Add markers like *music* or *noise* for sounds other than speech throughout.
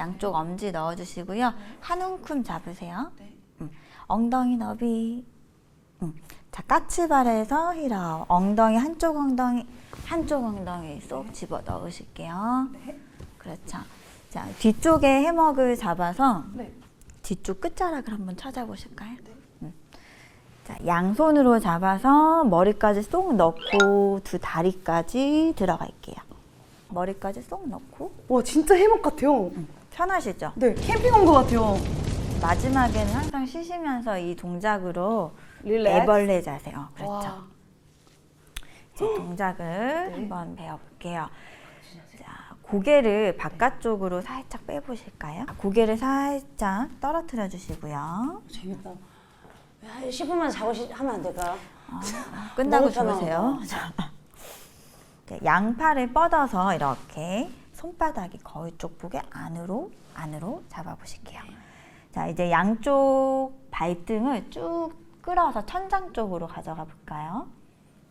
양쪽 엄지 넣어주시고요. 한 움큼 잡으세요. 네. 음, 엉덩이 너비. 음. 자, 까치발에서 힐업. 엉덩이 한쪽 엉덩이 한쪽 엉덩이 쏙 집어 넣으실게요. 네. 그렇죠. 자, 뒤쪽에 해먹을 잡아서 네. 뒤쪽 끝자락을 한번 찾아보실까요? 네. 음. 자, 양손으로 잡아서 머리까지 쏙 넣고 두 다리까지 들어갈게요. 머리까지 쏙 넣고 와 진짜 해먹 같아요. 음, 편하시죠? 네. 캠핑 온 것 같아요. 마지막에는 항상 쉬시면서 이 동작으로 릴렉스. 애벌레 자세. 어, 그렇죠. 와. 이제 동작을 네. 한번 배워볼게요. 자, 고개를 바깥쪽으로 살짝 빼보실까요? 고개를 살짝 떨어뜨려 주시고요. 재밌다. 한 10분만 자고 시, 하면 안 될까요? 끝나고 너무 편하다. 주무세요. 자, 양팔을 뻗어서 이렇게 손바닥이 거울 쪽 보게 안으로 안으로 잡아보실게요. 자 이제 양쪽 발등을 쭉 끌어서 천장 쪽으로 가져가 볼까요?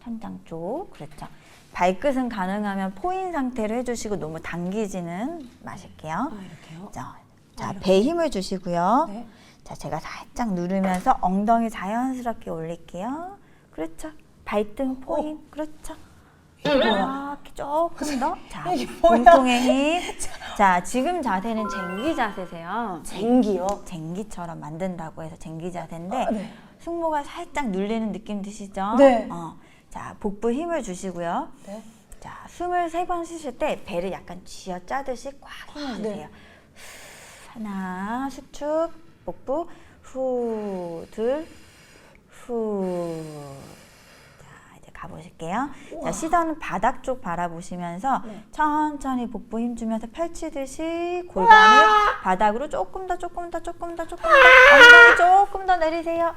천장 쪽 그렇죠. 발끝은 가능하면 포인 상태로 해주시고 너무 당기지는 마실게요. 아, 이렇게요? 자, 자, 배에 힘을 주시고요. 네. 자, 제가 살짝 누르면서 엉덩이 자연스럽게 올릴게요. 그렇죠. 발등 포인. 그렇죠. 이렇게 조금 더. *laughs* 자? 몸통의 힘. *laughs* 자, 지금 자세는 쟁기 자세세요. 쟁기요? 쟁기처럼 만든다고 해서 쟁기 자세인데 아, 네. 승모가 살짝 눌리는 느낌 드시죠? 네. 어. 자, 복부 힘을 주시고요. 네. 자, 숨을 세 번 쉬실 때 배를 약간 쥐어 짜듯이 꽉 힘을 아, 네. 주세요. 하나, 수축, 복부, 후, 둘, 후. 가보실게요. 자, 시선은 바닥 쪽 바라보시면서 네. 천천히 복부 힘 주면서 펼치듯이 골반을 바닥으로 조금 더, 조금 더, 조금 더, 조금 더, 엉덩이 조금 더 내리세요.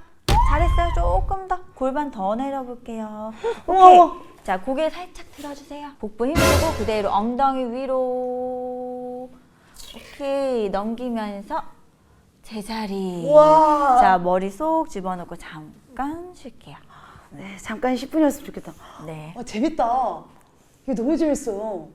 잘했어요. 조금 더. 골반 더 내려볼게요. 오케이. 우와. 자, 고개 살짝 들어주세요. 복부 힘주고 그대로 엉덩이 위로. 오케이. 넘기면서 제자리. 우와. 자, 머리 쏙 집어넣고 잠깐 쉴게요. 네, 잠깐 10분이었으면 좋겠다. 네. 와 재밌다. 이게 너무 재밌어요.